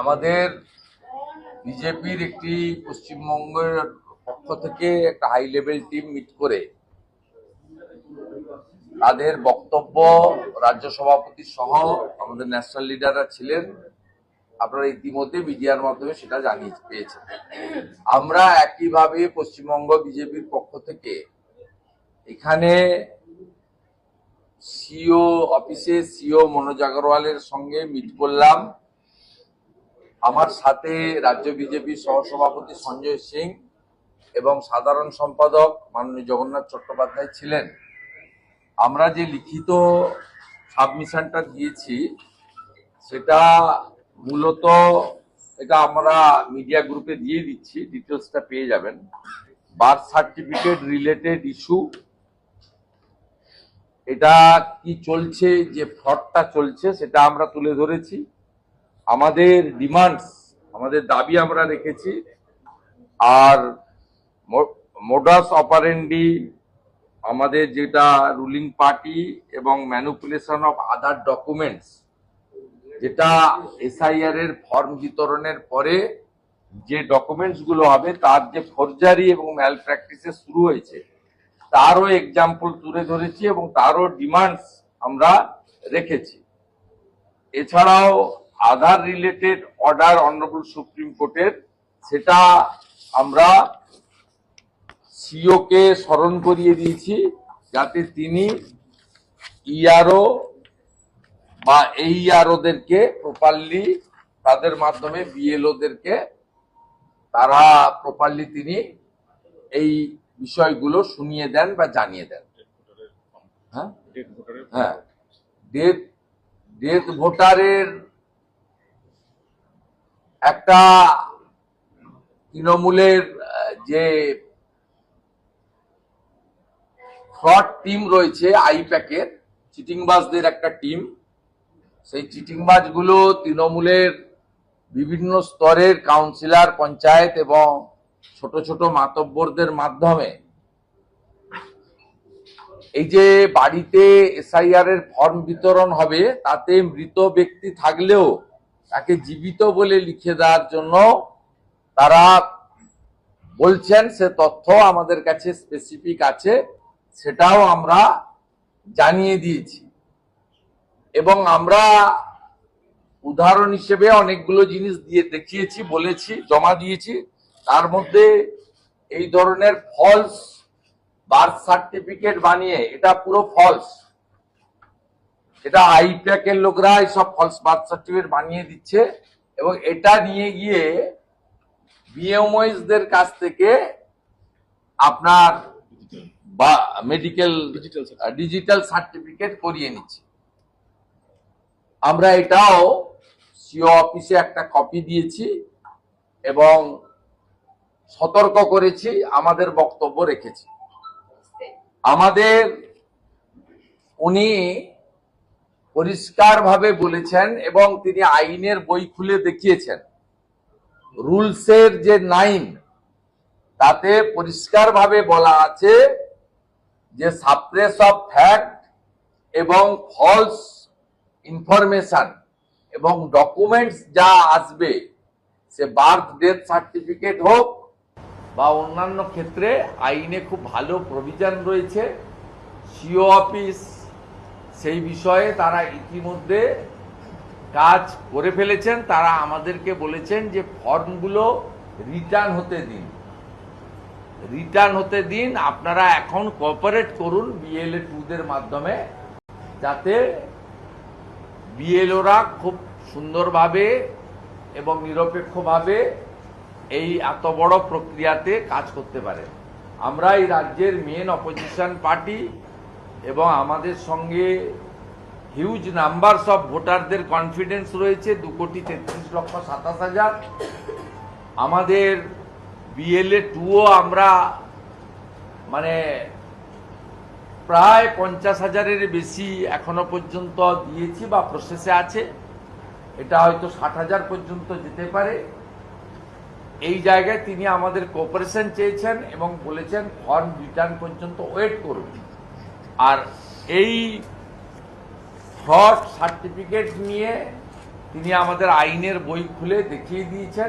আমাদের বিজেপির একটি পশ্চিমবঙ্গের পক্ষ থেকে একটা হাই লেভেল টিম মিট করে তাদের বক্তব্য রাজ্য সভাপতি সহ আমাদের ন্যাশনাল লিডাররা ছিলেন। আপনারা ইতিমধ্যে মিডিয়ার মাধ্যমে সেটা জানিয়ে পেয়েছেন। আমরা একইভাবে পশ্চিমবঙ্গ বিজেপির পক্ষ থেকে এখানে সিও অফিসে সিও মনোজ আগরওয়ালের সঙ্গে মিট করলাম। আমার সাথে রাজ্য বিজেপি সহসভাপতি সঞ্জয় সিং এবং সাধারণ সম্পাদক মাননীয় জগন্নাথ চট্টোপাধ্যায় ছিলেন। আমরা যে লিখিত সাবমিশনটা দিয়েছি, সেটা মূলত এটা আমরা মিডিয়া গ্রুপে দিয়ে দিচ্ছি, ডিটেলসটা পেয়ে যাবেন। বার্থ সার্টিফিকেট রিলেটেড ইস্যু, এটা কি চলছে, যে ফ্রডটা চলছে, সেটা আমরা তুলে ধরেছি। আমাদের ডিমান্ডস আমাদের দাবি আমরা রেখেছি। আর মোডাস অপারেন্ডি আমাদের যেটা রুলিং পার্টি এবং ম্যানুপুলেশন অফ আদার ডকুমেন্টস যেটা এসআইআর এর ফর্ম বিতরণের পরে যে ডকুমেন্টসগুলো হবে, তার যে ফরজারি এবং ম্যাল প্র্যাকটিসে শুরু হয়েছে, তারও এক্সাম্পল তুলে ধরেছি এবং তারও ডিমান্ডস আমরা রেখেছি। এছাড়াও Aadhaar related order honourable supreme কোর্টের সেটা আমরা সিও কে স্মরণ করিয়ে দিয়েছি যাতে তিনি ইআরও বা এই এইআরওদেরকে প্রপারলি তাদের মাধ্যমে বিএলওদেরকে তারা প্রপারলি তিনি এই বিষয়গুলো শুনিয়ে দেন বা জানিয়ে দেন। হ্যাঁ? হ্যাঁ। ডেথ ডেথ ভোটারের একটা তৃণমূলের যে ফ্রড টিম রয়েছে আইপ্যাকের, চিটিংবাজদের একটা টিম, সেই চিটিংবাজগুলো তৃণমূলের বিভিন্ন স্তরের কাউন্সিলর, পঞ্চায়েত এবং ছোট ছোট মাতব্বরদের মাধ্যমে এই যে বাড়িতে এসআইআর এর ফর্ম বিতরণ হবে, তাতে মৃত ব্যক্তি থাকলেও তাকে জীবিত বলে লিখে দেওয়ার জন্য তারা বলছেন, সে তথ্য আমাদের কাছে স্পেসিফিক আছে, সেটাও আমরা জানিয়ে দিয়েছি। এবং আমরা উদাহরণ হিসেবে অনেকগুলো জিনিস দিয়ে দেখিয়েছি, বলেছি, জমা দিয়েছি। তার মধ্যে এই ধরনের ফলস বার্থ সার্টিফিকেট বানিয়ে, এটা পুরো ফলস এটা আইপ্যাকের লোকরা এইসব ফলস বার্থ সার্টিফিকেট বানিয়ে দিচ্ছে এবং এটা নিয়ে গিয়ে বিএমওইসদের কাছ থেকে আপনার বা মেডিকেল ডিজিটাল সার্টিফিকেট করিয়ে নিচ্ছে। আমরা এটাও সিও অফিসে একটা কপি দিয়েছি এবং সতর্ক করেছি আমাদের বক্তব্য রেখেছি। আমাদের উনি পরিষ্কারভাবে বলেছেন এবং তিনি আইনের বই খুলে দেখিয়েছেন। রুলসের যে নাইন, তাতে পরিষ্কারভাবে বলা আছে যে সাপ্রেস অফ ফ্যাক্ট এবং ফলস ইনফরমেশন এবং ডকুমেন্টস যা আসবে, সে বার্থ ডেথ সার্টিফিকেট হোক বা অন্যান্য ক্ষেত্রে আইনে খুব ভালো প্রভিশন রয়েছে। সিও অফিস সেই বিষয়ে তারা ইতিমধ্যে কাজ করে ফেলেছেন। তারা আমাদেরকে বলেছেন যে ফর্মগুলো রিটার্ন হতে দিন। রিটার্ন হতে দিন। আপনারা এখন কোঅপারেট করুন বিএলএ টুদের মাধ্যমে যাতে বিএলওরা খুব সুন্দরভাবে এবং নিরপেক্ষভাবে এই এত বড় প্রক্রিয়াতে কাজ করতে পারে। আমরা এই রাজ্যের মেন অপোজিশন পার্টি এবং আমাদের সঙ্গে হিউজ নাম্বারস অফ ভোটারদের কনফিডেন্স রয়েছে, দু কোটি তেত্রিশ লক্ষ সাতাশ হাজার। আমাদের বিএলএ টুও আমরা মানে প্রায় পঞ্চাশ হাজারের বেশি এখনও পর্যন্ত দিয়েছি বা প্রসেসে আছে। এটা হয়তো ষাট হাজার পর্যন্ত যেতে পারে। এই জায়গায় তিনি আমাদের কোঅপারেশন চেয়েছেন এবং বলেছেন ফর্ম রিটার্ন পর্যন্ত ওয়েট করুন। আর এই ফ্রড সার্টিফিকেট নিয়ে তিনি আমাদের আইনের বই খুলে দেখিয়ে দিয়েছেন।